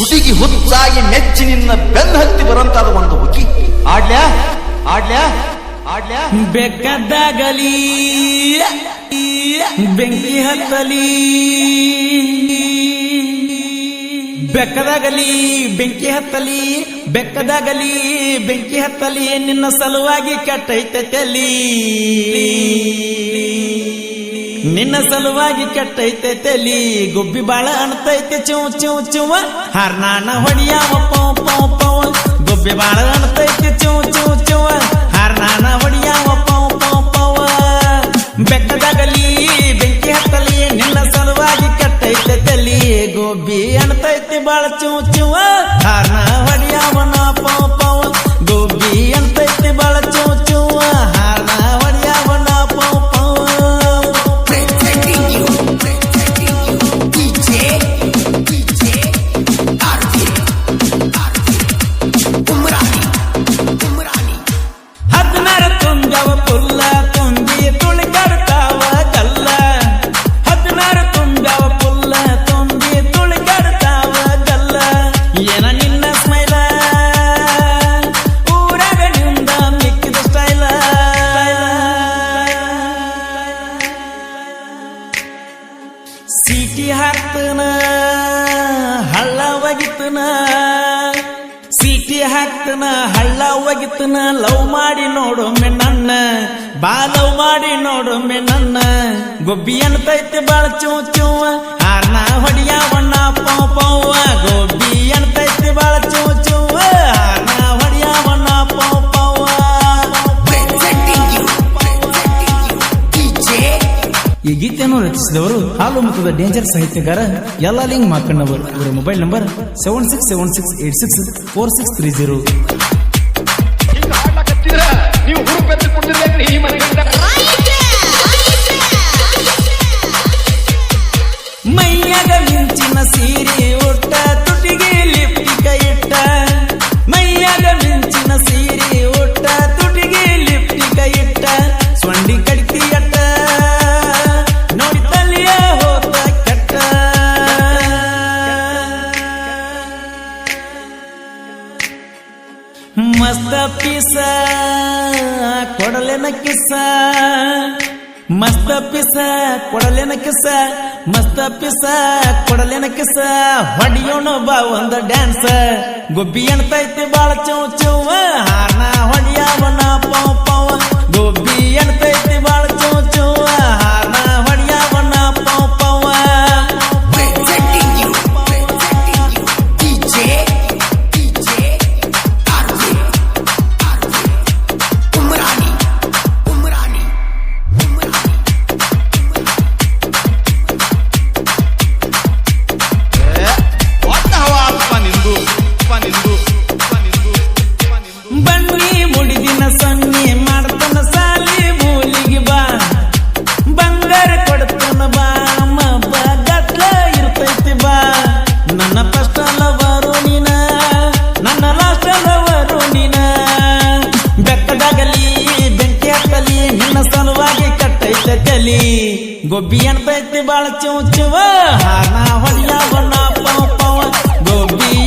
ಹುಡುಗಿ ಹುಚ್ಚಾಗಿ ಮೆಚ್ಚಿ ನಿನ್ನ ಬೆನ್ನ ಹತ್ತಿ ಬರಂತಾದ ಒಂದು ಹುಕ್ಕಿ ಆಡ್ಲ್ಯಾ? ಆಡ್ಲ್ಯಾ? ಆಡ್ಲ್ಯಾ? ಬೆಕ್ಕದಾಗಲಿ ಬೆಂಕಿ ಹತ್ತಲಿ. ಬೆಕ್ಕದಾಗಲಿ, ಬೆಂಕಿ ಹತ್ತಲಿ. ಬೆಕ್ಕದಾಗಲಿ, ಬೆಂಕಿ ಹತ್ತಲಿ. ನಿನ್ನ ಸಲುವಾಗಿ ಕೆಟ್ಟೈತೆ ತಲಿ. ನಿನ್ನ ಸಲುವಾಗಿ ಕೆಟ್ಟೈತೆ ತಲಿ, ಗುಬ್ಬಿ ಬಾಳ ಅಣ್ತೈತೆ ಚೂ ಚೂ ಚೂವ ಹರ್ನಾಣ ಹೊಡಿಯಾವ ಪೌ ಪೌ ಪೌ. ಗುಬ್ಬಿ ಬಾಳ ಅಣ್ತೈತೆ ಚೂ ಚೂ ಚೂವ ಹರ್ನಾಣ ಹೊಡಿಯಾವ ಪೌ ಪೌ ಪೌ. ಬೆಟ್ಟದಾಗಲಿ, ಬೆಂಕಿ ಹತ್ತಲಿ, ನಿನ್ನ ಸಲುವಾಗಿ ಕೆಟ್ಟೈತೆ ತಲಿ, ಗುಬ್ಬಿ ಅಣ್ತೈತಿ ಬಾಳ ಚೂ ಚೂವ ಹಾರ್ನ ಸೀಟಿ ಹಾಕ್ತನ ಹಳ್ಳ ಒಗಿತನ ಸೀಟಿ ಹಾಕ್ತನ ಹಳ್ಳ ಒಗಿತನ ಲವ್ ಮಾಡಿ ನೋಡೊಮ್ಮೆ ನನ್ನ, ಬಾ ಲವ್ ಮಾಡಿ ನೋಡೊಮ್ಮೆ ನನ್ನ. ಗೊಬ್ಬಿ ಅನ್ತೈತೆ ಬಾಳ ಚೂ ಚೂವ. ಆರ್ನ ಹೊಡಿಯ ಬಣ್ಣ ಪೌ ಪೌವ ಗೀತೆಯನ್ನು ರಚಿಸಿದವರು ಹಾಲು ಮುಖದ ಡೇಂಜರ್ ಸಾಹಿತ್ಯಗಾರ ಎಲ್ಲ ಲಿಂಗ್ ಮಾಕಣ್ಣವರು ಇವರ mobile number seven six seven six eight six four six three zero. ಮೈಯಾಗ ಮಿಂಚಿನ ಸೀರೆ ಒಟ್ಟ ತುಟಿಗೆ ಲಿಪ್ಟಿಕ ಇಟ್ಟ. ಮೈಯಾಗ ಮಿಂಚಿನ ಸೀರೆ ಮಸ್ತ ಪಿಸ ಕೊಡಲೆನ ಕಿಸ. ಮಸ್ತ ಪಿಸ ಕೊಡಲೇನ ಕಿಸ. ಮಸ್ತ ಪಿಸ ಕೊಡಲೇನ ಕಿಸ. ಹೊಡಿಯೋಣ ಬಾ ಒಂದು ಡ್ಯಾನ್ಸ್. ಗೊಬ್ಬಿ ಅಣ್ತೈತಿ ಬಾಳ ಚೌ. ಗೊಬ್ಬಿ ಅನ್ತೈತಿ ಬಾಳ ಚುವ ಹಾನ ಹೊಡಿಯ ಬಣ್ಣ ಪವ ಪವ. ಗೊಬ್ಬಿ